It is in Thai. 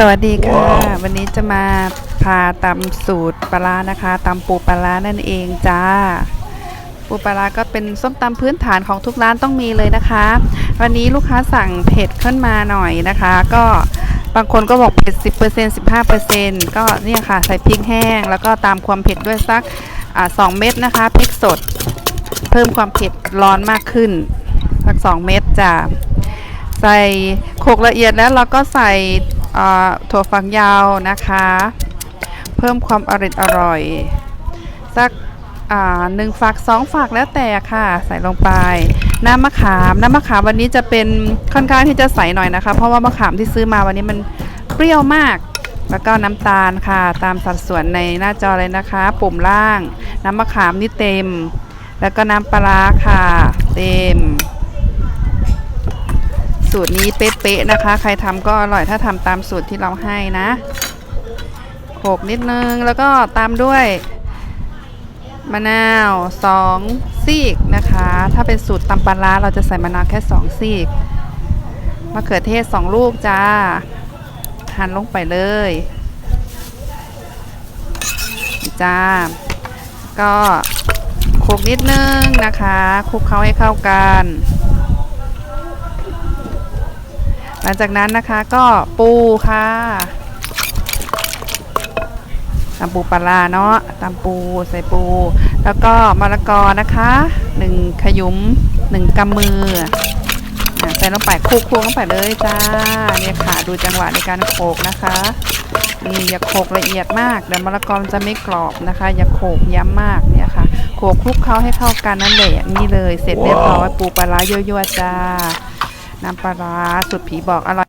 สวัสดีค่ะ วันนี้จะมาพาตำสูตรปลาร้านะคะตำปูปลาร้านั่นเองจ้า ปูปลาร้าก็เป็นส้มตำพื้นฐานของทุกร้านต้องมีเลยนะคะ วันนี้ลูกค้าสั่งเผ็ดขึ้นมาหน่อยนะคะ ก็บางคนก็บอกเผ็ด 10% 15%ก็เนี่ยค่ะใส่พริกแห้ง แล้วก็ตามความเผ็ดด้วยสักอ่า2เม็ดนะคะพริกสด เพิ่มความเผ็ดร้อนมากขึ้นสัก2เม็ดจ้ะใส่โขลกละเอียดแล้วเราก็ใส่อ่า ถั่วฝักยาวนะคะ เพิ่มความอร่อยอร่อยสักหนึ่งฝักสองฝักแล้วแต่ค่ะ ใส่ลงไป น้ำมะขาม น้ำมะขามวันนี้จะเป็นค่อนข้างที่จะใสหน่อยนะคะ เพราะว่ามะขามที่ซื้อมาวันนี้มันเปรี้ยวมาก แล้วก็น้ำตาลค่ะ ตามสัดส่วนในหน้าจอเลยนะคะ ปุ่มล่าง น้ำมะขามนี่เต็ม แล้วก็น้ำปลาร้าค่ะ เต็ม สูตรนี้เป๊ะๆนะคะ ใครทำก็อร่อยถ้าทำตามสูตรที่เราให้นะโขกนิดนึงแล้วก็ตามด้วยมะนาวสองซีกนะคะ ถ้าเป็นสูตรตำปลาร้าเราจะใส่มะนาวแค่สองซีกมะเขือเทศสองลูกจ้าหั่นลงไปเลยจ้า ก็โขลกนิดนึงนะคะคลุกเคล้าให้เข้ากัน ห ลังจากนั้นนะคะก็ปูค่ะตำปูปลาเนาะตำปูใส่ปู แล้วก็มะละกอนะคะหนึ่งขยุมหนึ่งกำมือใส่ลงไปคลุกๆลงไปเลยจ้าเนี่ยค่ะดูจังหวะในการโขกนะคะนี่อย่าโขกละเอียดมากเดี๋ยวมะละกอนจะไม่กรอบนะคะ อย่าโขกย้ำมากเนี่ยค่ะโขกคลุกเคล้าให้เข้ากันนั่นแหละนี่เลยเสร็จเรียบร้อยปูปลาร้ายั่วๆจ้า น้ำปลาร้าสุดผีบอกอร่อย